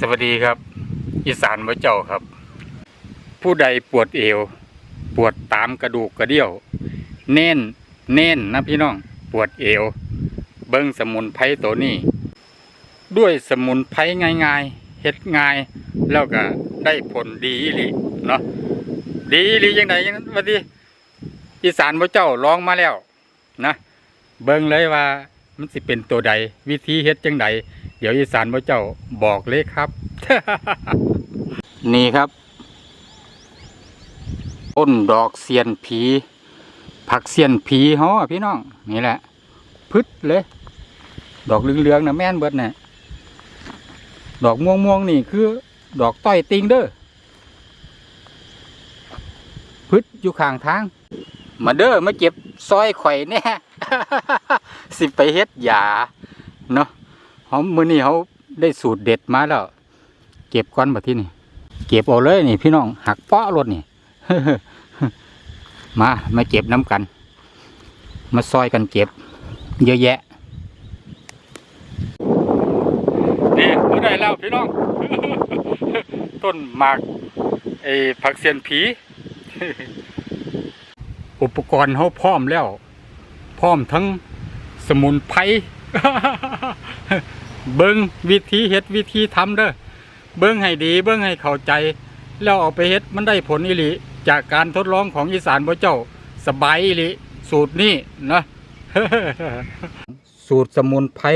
สวัสดีครับ อีสานพระเจ้าครับ ผู้ใดปวดเอว ปวดตามกระดูกกระเดี่ยว เน้นเน้นนะพี่น้อง ปวดเอว เบิ้งสมุนไพรตัวนี้ ด้วยสมุนไพรง่ายๆเฮ็ดง่าย แล้วก็ได้ผลดีหลีเนาะดีหลียังไงยังนั้นวันนี้อีสานพระเจ้าลองมาแล้วนะ เบิ้งเลยว่ามันสิเป็นตัวใด วิธีเฮ็ดจังใด เดี๋ยวอีสานพระเจ้าบอกเลยครับ นี่ครับ ต้นดอกเสียนผี ผักเสียนผีฮอะพี่น้อง นี่แหละ พึดเลย ดอกเหลืองๆนะแม่นเบิดน่ะดอกม่วงๆนี่คือ ดอกต้อยติงเด้อพึดอยู่ข้างทาง มาเด้อมาเจ็บซอยข่อยเนี่ยสิไปเฮ็ดยาเนาะ เขามือนี่เขาได้สูตรเด็ดมาแล้ว เก็บก้อนมาที่นี่ เก็บเอาเลยนี่ พี่น้องหักเปาะรถนี่ มามาเก็บน้ำกัน มาซอยกันเก็บ เยอะแยะนี่คือได้แล้วพี่น้อง ต้นหมากไอ้ผักเสียนผี อุปกรณ์เขาพร้อมแล้ว พร้อมทั้งสมุนไพร เบิ้งวิธีเฮ็ดวิธีทำเด้อเบิ้งให้ดี เบิ้งให้เข้าใจ แล้วเอาไปเฮ็ดมันได้ผลอีหลีจากการทดลองของอีสานพระเจ้าสบายอีหลีสูตรนี้นะสูตรสมุนไพร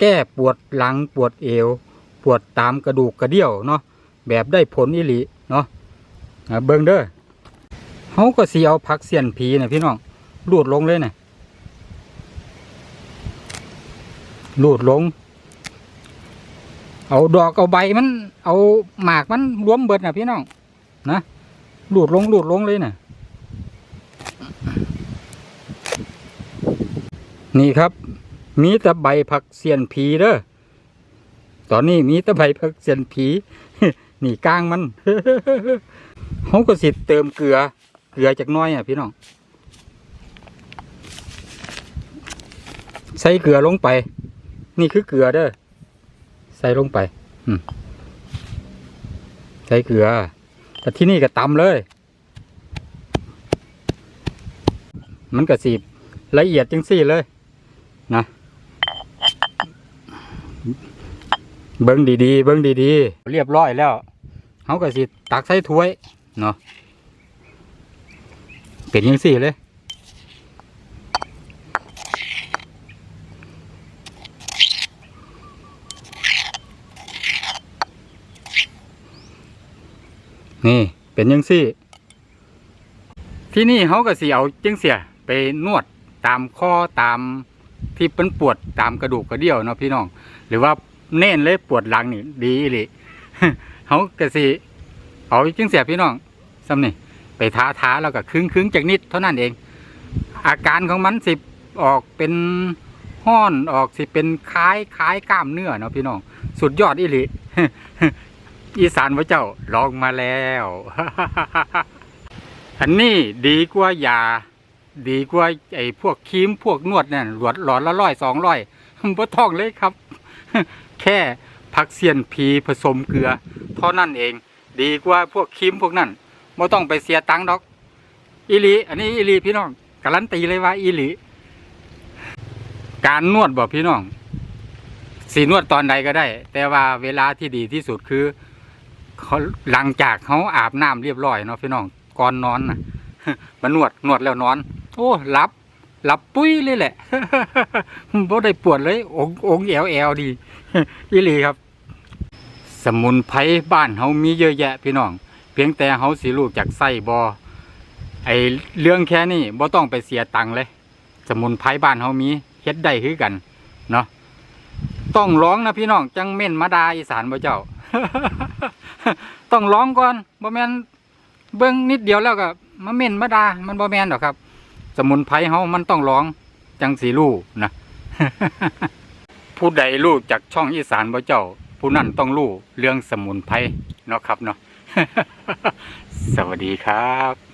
แก้ปวดหลังปวดเอว ปวดตามกระดูกกระเดี่ยวเนาะแบบได้ผลอีหลีเนาะเบิ่งเด้อเฮาก็สิเอาผักเสียนผีนะพี่น้องลูดลงเลยนะลูดลง เอาดอกเอาใบมัน เอาหมากมันรวมเบิดนะพี่น้องนะหลูดลงหลูดลงเลยนะนี่ครับ มีแต่ใบผักเสียนผีเด้อตอนนี้มีแต่ใบผักเสียนผีนี่ก้างมันเขาก็สิเติมเกลือ เกลือจากน้อยอะพี่น้อง ใส่เกลือลงไป นี่คือเกลือเด้อ ส่ลงไปอืมใส่เกลือ แต่ที่นี่ก็ตำเลย มันก็สีละเอียดจังสี่เลย นะ เบิ้งดีๆ เบิ้งดีๆ เรียบร้อยแล้วเขาก็สิตักใส่ถ้วย เนาะเป็นยังสี่เลย นี่เป็นยังสี่ ที่นี่เขาก็สิเอาจังเสียไปนวดตามข้อตามที่เป็นปวดตามกระดูกกระเดี่ยวเนาะพี่น้อง หรือว่าเน่นเลยปวดหลังนี่ดีอีหลิเขาก็สิเอาจังเสียพี่น้องซ้ำนี่ไปท้าท้าแล้วก็ครึ่งครึ่งจากนิดเท่านั้นเอง อาการของมันสิออกเป็นห้อนออกสิเป็นคล้ายคล้ายกล้ามเนื้อเนาะพี่น้อง สุดยอดอีหลิ อีสานพระเจ้าลองมาแล้ว อันนี้ดีกว่ายา ดีกว่าไอ้พวกครีมพวกนวดเนี่ยหลอดหลอดละร้อยสองร้อยบ่ต้องเลยครับ แค่ผักเสียนผีผสมเกลือเท่านั้นเอง ดีกว่าพวกครีมพวกนั้นบ่ต้องไปเสียตังค์ดอกอีลีอันนี้อีลีพี่น้องการันตีเลยว่าอีลีการนวดบอกพี่น้องสีนวดตอนใดก็ได้ แต่ว่าเวลาที่ดีที่สุดคือ เขาหลังจากเขาอาบน้ำเรียบร้อยเนาะพี่น้องก่อนนอนนะมานวดนวดแล้วนอน โอ้หลับหลับปุ้ยเลยแหละบ่ได้ปวดเลยองค์องแอวแอวดีอีหลีครับ สมุนไพรบ้านเฮามีเยอะแยะ พี่น้อง เพียงแต่เฮาสิลูกจากไส้บอไอเรื่องแค่นี้บ่ต้องไปเสียตังค์เลย สมุนไพรบ้านเฮามีเฮ็ดได้คือกัน เนาะต้องร้องนะพี่น้อง จังเม่นมาดาอีสานบ่เจ้า ต้องร้องก่อนบ่แมนเบิ้งนิดเดียวแล้วก็มะเม่นมะดา มันบ่แมนหรอกครับ สมุนไพรเฮามันต้องร้องจังสีรู้นะผู้ใดรู้จากช่องอีสานบ่เจ้า ผู้นั่นต้องรู้เรื่องสมุนไพรเนาะครับเนาะสวัสดีครับ